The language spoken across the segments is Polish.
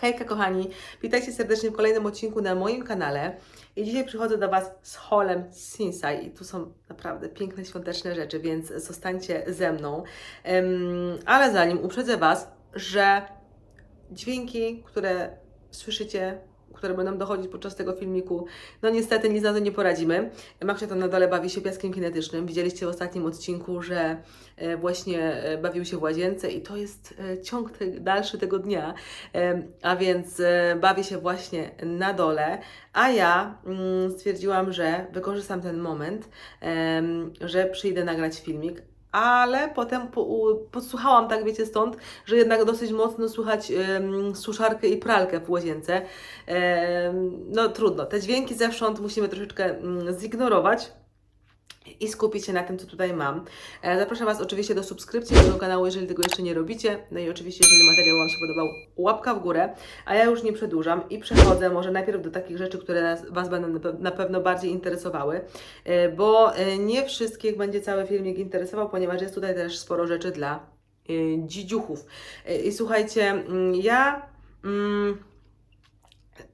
Hejka kochani, witajcie serdecznie w kolejnym odcinku na moim kanale. I dzisiaj przychodzę do Was z haulem Sinsai i tu są naprawdę piękne świąteczne rzeczy, więc zostańcie ze mną. Em, ale zanim uprzedzę Was, że dźwięki, które słyszycie, które będą dochodzić podczas tego filmiku, no niestety nic na to nie poradzimy. Maksia tam na dole bawi się piaskiem kinetycznym. Widzieliście w ostatnim odcinku, że e, właśnie e, bawił się w łazience i to jest e, ciąg te, dalszy tego dnia, a więc bawi się właśnie na dole, a ja mm, stwierdziłam, że wykorzystam ten moment, że przyjdę nagrać filmik, ale potem po, podsłuchałam, tak wiecie, stąd, że jednak dosyć mocno słychać em, suszarkę i pralkę w łazience. Em, no trudno, te dźwięki zewsząd musimy troszeczkę mm, zignorować i skupić się na tym, co tutaj mam. E, Zapraszam Was oczywiście do subskrypcji mojego kanału, jeżeli tego jeszcze nie robicie. No i oczywiście, jeżeli materiał Wam się podobał, łapka w górę. A ja już nie przedłużam i przechodzę może najpierw do takich rzeczy, które Was będą na pe- na pewno bardziej interesowały, e, bo e, nie wszystkich będzie cały filmik interesował, ponieważ jest tutaj też sporo rzeczy dla dzidziuchów. I słuchajcie, mm, ja... Mm,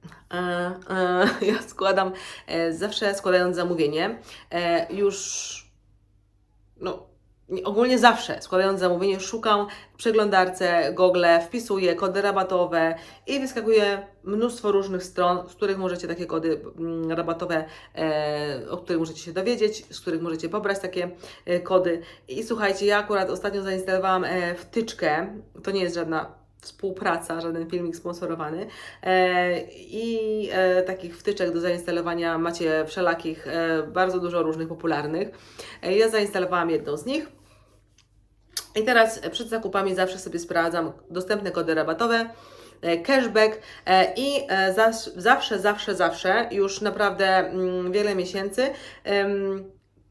ja składam, e, zawsze składając zamówienie, e, już, no, nie- ogólnie zawsze składając zamówienie, szukam w przeglądarce Google, wpisuję kody rabatowe i wyskakuje mnóstwo różnych stron, z których możecie takie kody mm, rabatowe, e, o których możecie się dowiedzieć, z których możecie pobrać takie e, kody. I słuchajcie, ja akurat ostatnio zainstalowałam e, wtyczkę, to nie jest żadna współpraca, żaden filmik sponsorowany. E, I e, takich wtyczek do zainstalowania macie wszelakich, e, bardzo dużo różnych popularnych. Ja zainstalowałam jedną z nich. I teraz przed zakupami zawsze sobie sprawdzam dostępne kody rabatowe, cashback i zawsze, zawsze, zawsze, już naprawdę mm, wiele miesięcy,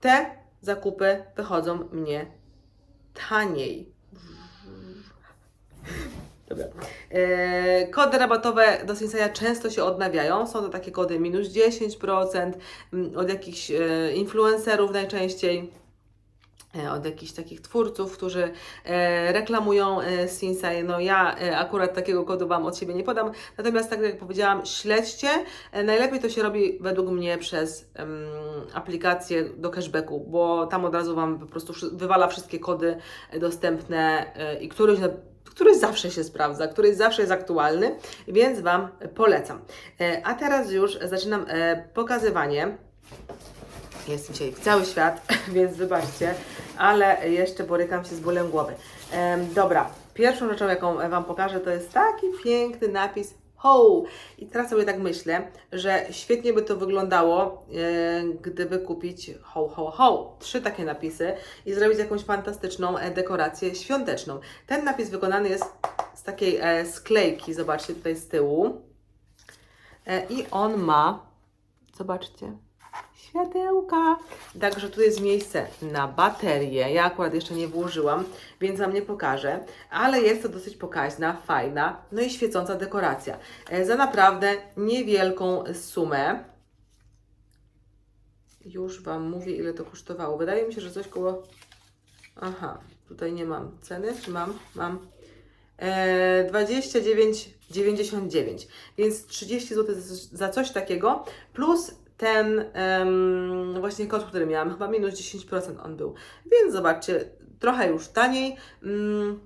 te zakupy wychodzą mnie taniej. Dobra. E, Kody rabatowe do Sinsaya często się odnawiają. Są to takie kody minus 10%, mm, od jakichś e, influencerów najczęściej, e, od jakichś takich twórców, którzy e, reklamują e, Sinsay. No ja e, akurat takiego kodu Wam od siebie nie podam, natomiast tak jak powiedziałam, śledźcie. E, najlepiej to się robi według mnie przez aplikację do cashbacku, bo tam od razu Wam po prostu wywala wszystkie kody e, dostępne e, i któryś któryś zawsze się sprawdza, któryś zawsze jest aktualny, więc Wam polecam. E, A teraz już zaczynam e, pokazywanie. Jestem dzisiaj w cały świat, więc wybaczcie, ale jeszcze borykam się z bólem głowy. Em, dobra, pierwszą rzeczą, jaką Wam pokażę, to jest taki piękny napis Ho! I teraz sobie tak myślę, że świetnie by to wyglądało, e, gdyby kupić ho, ho, ho. Trzy takie napisy i zrobić jakąś fantastyczną e, dekorację świąteczną. Ten napis wykonany jest z takiej e, sklejki, zobaczcie tutaj z tyłu. I on ma, zobaczcie, światełka. Także tu jest miejsce na baterię. Ja akurat jeszcze nie włożyłam, więc Wam nie pokażę, ale jest to dosyć pokaźna, fajna, no i świecąca dekoracja. E, Za naprawdę niewielką sumę. Już Wam mówię, ile to kosztowało. Wydaje mi się, że coś koło. Aha, tutaj nie mam ceny, czy mam? Mam. E, 29,99, więc 30 zł za coś takiego, plus ten em, właśnie kod, który miałam, chyba minus 10% on był. Więc zobaczcie, trochę już taniej. Mm,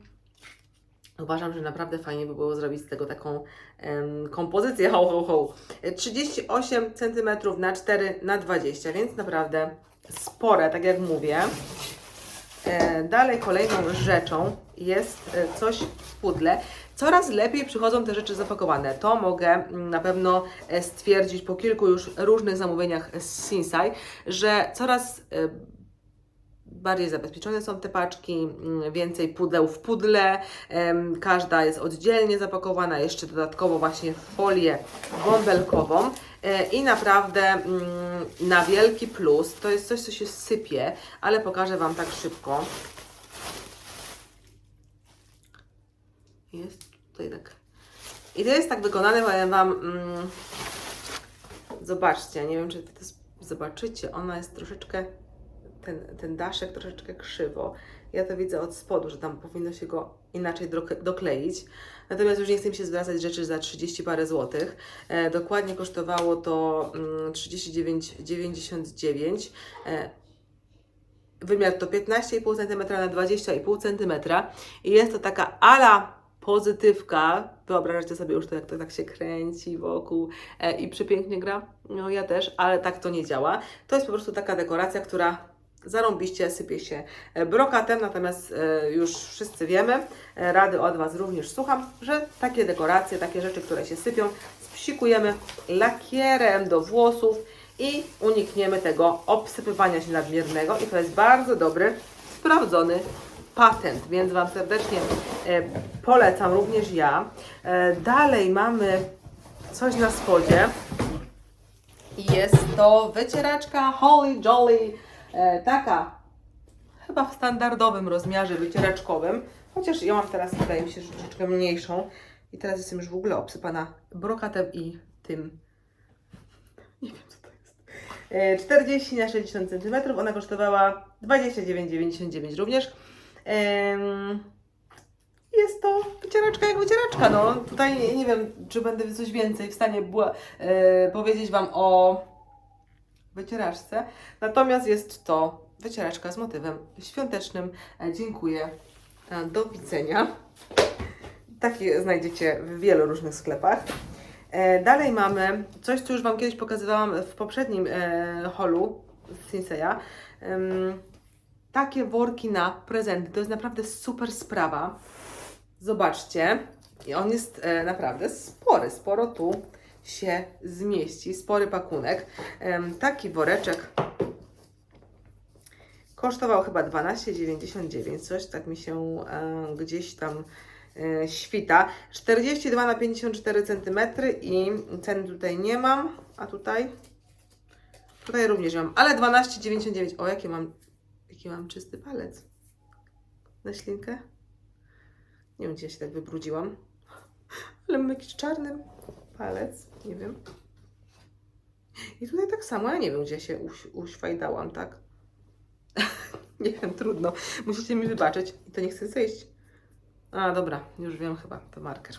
uważam, że naprawdę fajnie by było zrobić z tego taką em, kompozycję ho, ho, ho. E, 38 cm na 4 na 20, więc naprawdę spore, tak jak mówię. E, Dalej kolejną rzeczą jest e, coś w pudle. Coraz lepiej przychodzą te rzeczy zapakowane. To mogę mm, na pewno e, stwierdzić po kilku już różnych zamówieniach z Sinsai, że coraz e, bardziej zabezpieczone są te paczki, mm, więcej pudeł w pudle, każda jest oddzielnie zapakowana, jeszcze dodatkowo właśnie w folię bąbelkową E, i naprawdę mm, na wielki plus, to jest coś, co się sypie, ale pokażę Wam tak szybko. Jest tak. I to jest tak wykonane, powiem Wam, mm, zobaczcie, nie wiem czy to zobaczycie, ona jest troszeczkę ten, ten daszek troszeczkę krzywo. Ja to widzę od spodu, że tam powinno się go inaczej dok- dokleić. Natomiast już nie chcę mi się zwracać rzeczy za 30 parę złotych. E, dokładnie kosztowało to mm, 39,99. E, wymiar to 15,5 cm na 20,5 cm. I jest to taka ala pozytywka. Wyobrażacie sobie już to, jak to tak się kręci wokół e, i przepięknie gra. No ja też, ale tak to nie działa. To jest po prostu taka dekoracja, która zarąbiście sypie się e, brokatem, natomiast e, już wszyscy wiemy, e, rady od Was również słucham, że takie dekoracje, takie rzeczy, które się sypią, spsikujemy lakierem do włosów i unikniemy tego obsypywania się nadmiernego i to jest bardzo dobry, sprawdzony patent, więc Wam serdecznie e, polecam również ja. E, dalej mamy coś na spodzie. Jest to wycieraczka Holly Jolly, e, taka chyba w standardowym rozmiarze wycieraczkowym, chociaż ja mam teraz, wydaje mi się, troszeczkę mniejszą i teraz jestem już w ogóle obsypana brokatem i tym, nie wiem co to jest, E, 40 na 60 cm, ona kosztowała 29,99 również. Jest to wycieraczka jak wycieraczka, no. Tutaj nie wiem, czy będę coś więcej w stanie była, e, powiedzieć Wam o wycieraczce. Natomiast jest to wycieraczka z motywem świątecznym. E, dziękuję. E, do widzenia. Takie znajdziecie w wielu różnych sklepach. Dalej mamy coś, co już Wam kiedyś pokazywałam w poprzednim holu z Sinseya. Takie worki na prezenty. To jest naprawdę super sprawa. Zobaczcie. I on jest e, naprawdę spory. Sporo tu się zmieści. Spory pakunek. Em, taki woreczek kosztował chyba 12,99. Coś tak mi się e, gdzieś tam e, świta. 42 na 54 cm i ceny tutaj nie mam. A tutaj? Tutaj również nie mam. Ale 12,99. O, jakie mam, jaki mam czysty palec. Na ślinkę? Nie wiem, gdzie ja się tak wybrudziłam. Ale mam jakiś czarny palec. Nie wiem. I tutaj tak samo. Ja nie wiem, gdzie się uś, uśwajdałam, tak? nie wiem, trudno. Musicie mi wybaczyć. I to nie chcę zejść. A, dobra. Już wiem chyba. To marker.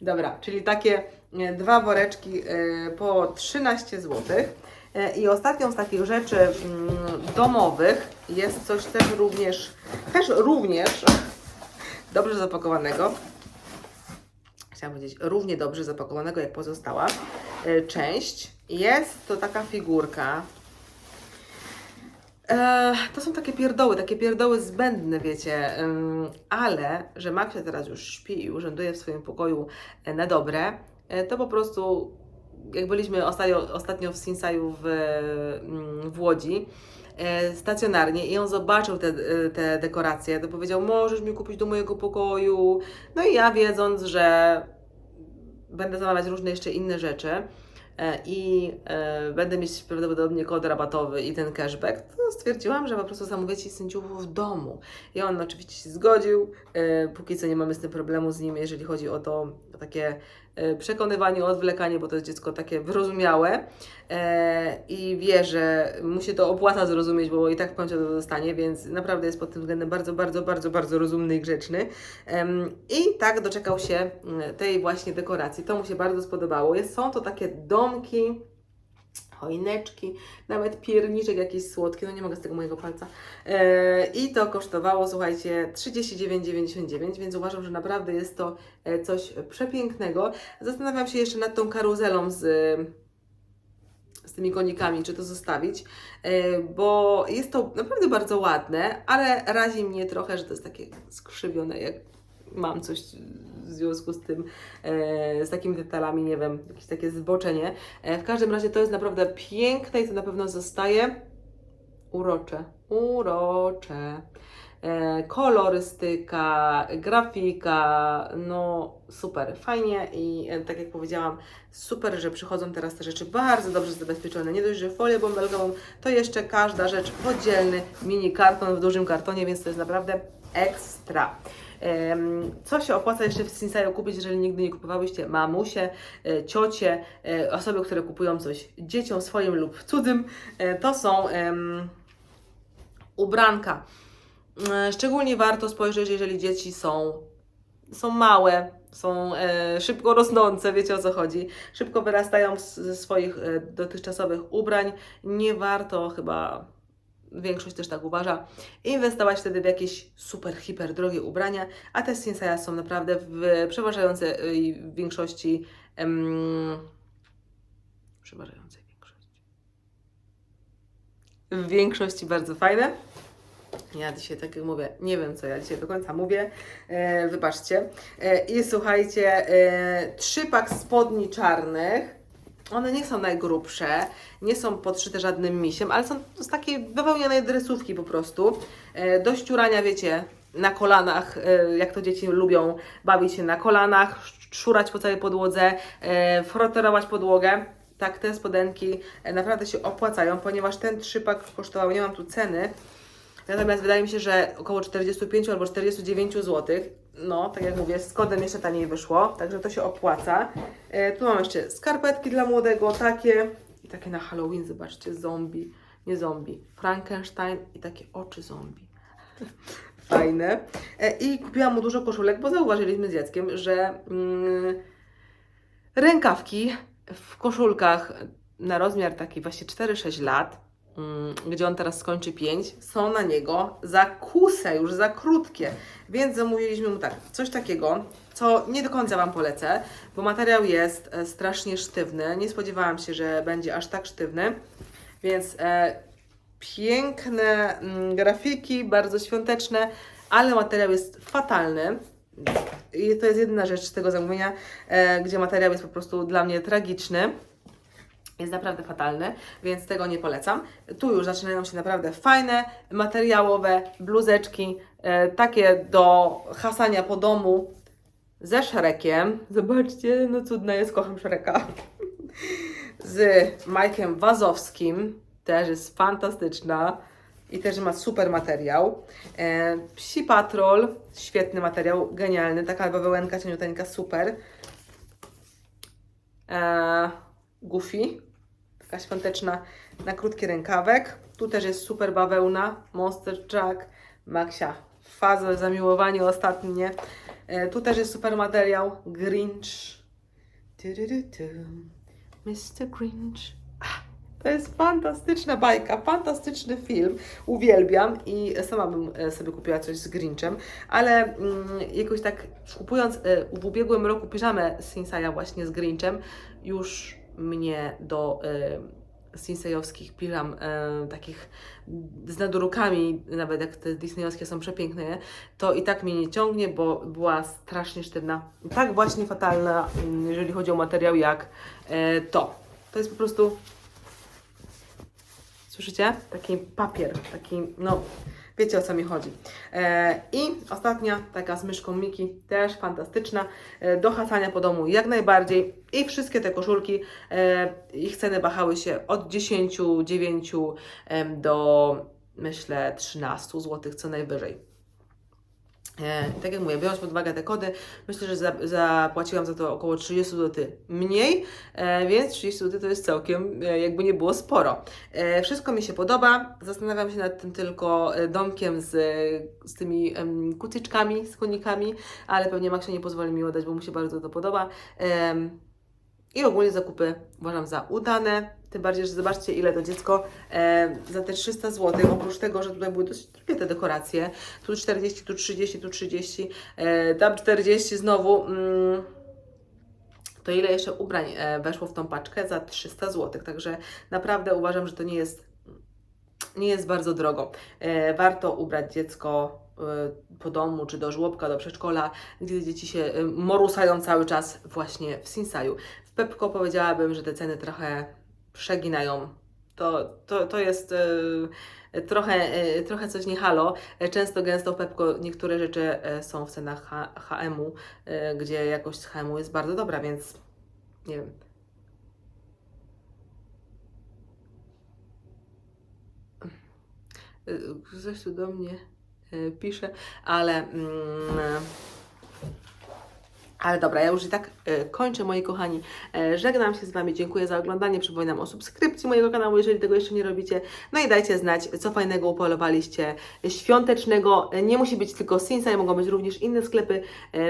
Dobra, czyli takie e, dwa woreczki e, po 13 zł. E, I ostatnią z takich rzeczy mm, domowych jest coś też również, też również dobrze zapakowanego. Chciałam powiedzieć, równie dobrze zapakowanego jak pozostała e, część. Jest to taka figurka. E, to są takie pierdoły, takie pierdoły zbędne, wiecie, ale że Maxia teraz już śpi i urzęduje w swoim pokoju na dobre, to po prostu jak byliśmy ostatnio, ostatnio w Sinsaju w, mm, w Łodzi, e, stacjonarnie i on zobaczył te, e, te dekoracje, to powiedział, możesz mi kupić do mojego pokoju. No i ja wiedząc, że będę zamawiać różne jeszcze inne rzeczy e, i będę mieć prawdopodobnie kod rabatowy i ten cashback, to stwierdziłam, że po prostu zamówię Ci sędziów w domu. I on oczywiście się zgodził. Póki co nie mamy z tym problemu z nim, jeżeli chodzi o to takie e, przekonywanie, odwlekanie, bo to jest dziecko takie wyrozumiałe e, i wie, że mu się to opłaca zrozumieć, bo i tak w końcu to dostanie, więc naprawdę jest pod tym względem bardzo, bardzo, bardzo, bardzo rozumny i grzeczny. I tak doczekał się mm, tej właśnie dekoracji. To mu się bardzo spodobało. Są to takie domki, choineczki, nawet pierniczek jakiś słodki, no nie mogę z tego mojego palca. E, I to kosztowało, słuchajcie, 39,99, więc uważam, że naprawdę jest to e, coś przepięknego. Zastanawiam się jeszcze nad tą karuzelą z z tymi konikami, czy to zostawić, e, bo jest to naprawdę bardzo ładne, ale razi mnie trochę, że to jest takie skrzywione, jak mam coś w związku z tym, e, z takimi detalami, nie wiem, jakieś takie zboczenie. E, w każdym razie to jest naprawdę piękne i to na pewno zostaje urocze, urocze. E, kolorystyka, grafika, no super, fajnie i tak jak powiedziałam, super, że przychodzą teraz te rzeczy bardzo dobrze zabezpieczone. Nie dość, że folię bąbelkową, to jeszcze każda rzecz w oddzielny mini karton w dużym kartonie, więc to jest naprawdę ekstra. Co się opłaca jeszcze w Sinsaju kupić, jeżeli nigdy nie kupowałyście? Mamusie, e, ciocie, e, osoby, które kupują coś dzieciom swoim lub cudzym, e, to są ubranka. Szczególnie warto spojrzeć, jeżeli dzieci są, są małe, są szybko rosnące, wiecie o co chodzi, szybko wyrastają ze swoich dotychczasowych ubrań. Nie warto chyba, większość też tak uważa, inwestować wtedy w jakieś super, hiper drogie ubrania, a te Sinsaja są naprawdę w przeważającej e, większości, em, przeważającej większości, w większości bardzo fajne. Ja dzisiaj, tak jak mówię, nie wiem, co ja dzisiaj do końca mówię. E, wybaczcie. E, I słuchajcie, e, trzy pak spodni czarnych. One nie są najgrubsze, nie są podszyte żadnym misiem, ale są z takiej bawełnianej dresówki po prostu. E, do ściurania, wiecie, na kolanach, e, jak to dzieci lubią bawić się na kolanach, sz- szurać po całej podłodze, e, froterować podłogę. Tak, te spodenki naprawdę się opłacają, ponieważ ten trzypak kosztował, nie mam tu ceny, Natomiast wydaje mi się, że około 45 albo 49 zł. No, tak jak mówię, z kodem jeszcze taniej wyszło, także to się opłaca. E, tu mam jeszcze skarpetki dla młodego, takie i takie na Halloween, zobaczcie, zombie, nie zombie, Frankenstein i takie oczy zombie. Fajne. E, I kupiłam mu dużo koszulek, bo zauważyliśmy z dzieckiem, że mm, rękawki w koszulkach na rozmiar taki właśnie 4-6 lat, gdzie on teraz skończy 5, są na niego za kusę, już za krótkie. Więc zamówiliśmy mu tak, coś takiego, co nie do końca Wam polecę, bo materiał jest e, strasznie sztywny. Nie spodziewałam się, że będzie aż tak sztywny. Więc e, piękne mm, grafiki, bardzo świąteczne, ale materiał jest fatalny. I to jest jedyna rzecz z tego zamówienia, e, gdzie materiał jest po prostu dla mnie tragiczny. Jest naprawdę fatalny, więc tego nie polecam. Tu już zaczynają się naprawdę fajne, materiałowe bluzeczki, e, takie do hasania po domu ze szerekiem. Zobaczcie, no cudna jest, kocham szereka. Z Majkiem Wazowskim, też jest fantastyczna i też ma super materiał. E, Psi Patrol, świetny materiał, genialny, taka bawełenka cieniuteńka, super. E, Goofy, taka świąteczna na krótki rękawek. Tu też jest super bawełna, Monster Jack, Maxia, faza zamiłowanie ostatnie. E, tu też jest super materiał, Grinch. Mr. Grinch. Ah, To jest fantastyczna bajka, fantastyczny film. Uwielbiam i sama bym e, sobie kupiła coś z Grinchem, ale mm, jakoś tak kupując e, w ubiegłym roku piżamę Sinsaja właśnie z Grinchem, już mnie do e, Sinsejowskich piżam e, takich z nadurukami, nawet jak te disneyowskie są przepiękne, to i tak mnie nie ciągnie, bo była strasznie sztywna. Tak właśnie fatalna, mm, jeżeli chodzi o materiał, jak e, to. To jest po prostu Słyszycie? Taki papier, taki, no, wiecie o co mi chodzi. E, I ostatnia, taka z myszką Miki, też fantastyczna, e, do hasania po domu jak najbardziej. I wszystkie te koszulki, e, ich ceny wahały się od 10, 9 em, do myślę 13 zł co najwyżej. E, tak jak mówię, biorąc pod uwagę te kody, myślę, że za, zapłaciłam za to około 30 zł mniej, e, więc 30 zł to jest całkiem, e, jakby nie było sporo. Wszystko mi się podoba, zastanawiam się nad tym tylko domkiem z, z tymi kutyczkami, z konikami, ale pewnie Maxia nie pozwoli mi oddać, bo mu się bardzo to podoba. I ogólnie zakupy uważam za udane. Tym bardziej, że zobaczcie, ile to dziecko e, za te 300 zł, oprócz tego, że tutaj były dosyć drogie te dekoracje, tu 40, tu 30, tu 30, e, tam 40 znowu. Mm, to ile jeszcze ubrań e, weszło w tą paczkę za 300 zł. Także naprawdę uważam, że to nie jest, nie jest bardzo drogo. E, warto ubrać dziecko e, po domu, czy do żłobka, do przedszkola, gdzie dzieci się e, morusają cały czas właśnie w Sinsaju. W Pepko powiedziałabym, że te ceny trochę przeginają. To, to, to jest e, trochę, e, trochę coś nie halo. E, Często, gęsto w Pepko niektóre rzeczy e, są w cenach HM-u, e, gdzie jakość HM-u jest bardzo dobra, więc nie wiem. E, Ktoś tu do mnie e, pisze, ale mm, Ale dobra, ja już i tak e, kończę, moi kochani. E, żegnam się z Wami, dziękuję za oglądanie. Przypominam o subskrypcji mojego kanału, jeżeli tego jeszcze nie robicie. No i dajcie znać, co fajnego upolowaliście świątecznego. E, nie musi być tylko Sinsay, mogą być również inne sklepy.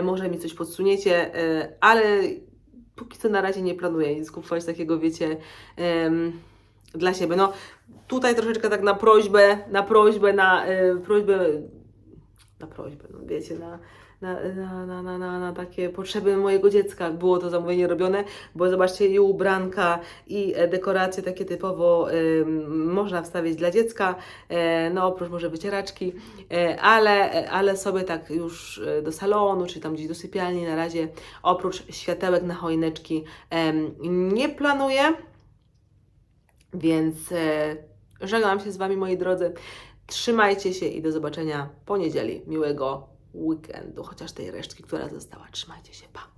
Może mi coś podsuniecie, ale póki co na razie nie planuję nic kupować takiego, wiecie, dla siebie. No tutaj troszeczkę tak na prośbę, na prośbę, na prośbę, na prośbę, no wiecie, na na, na, na, na, na, takie potrzeby mojego dziecka. Było to zamówienie robione, bo zobaczcie i ubranka i e, dekoracje takie typowo ym, można wstawić dla dziecka, e, no oprócz może wycieraczki, e, ale, ale sobie tak już do salonu, czy tam gdzieś do sypialni na razie oprócz światełek na choineczki nie planuję, więc żegnam się z Wami moi drodzy, trzymajcie się i do zobaczenia po niedzieli, miłego weekendu, chociaż tej resztki, która została. Trzymajcie się, pa!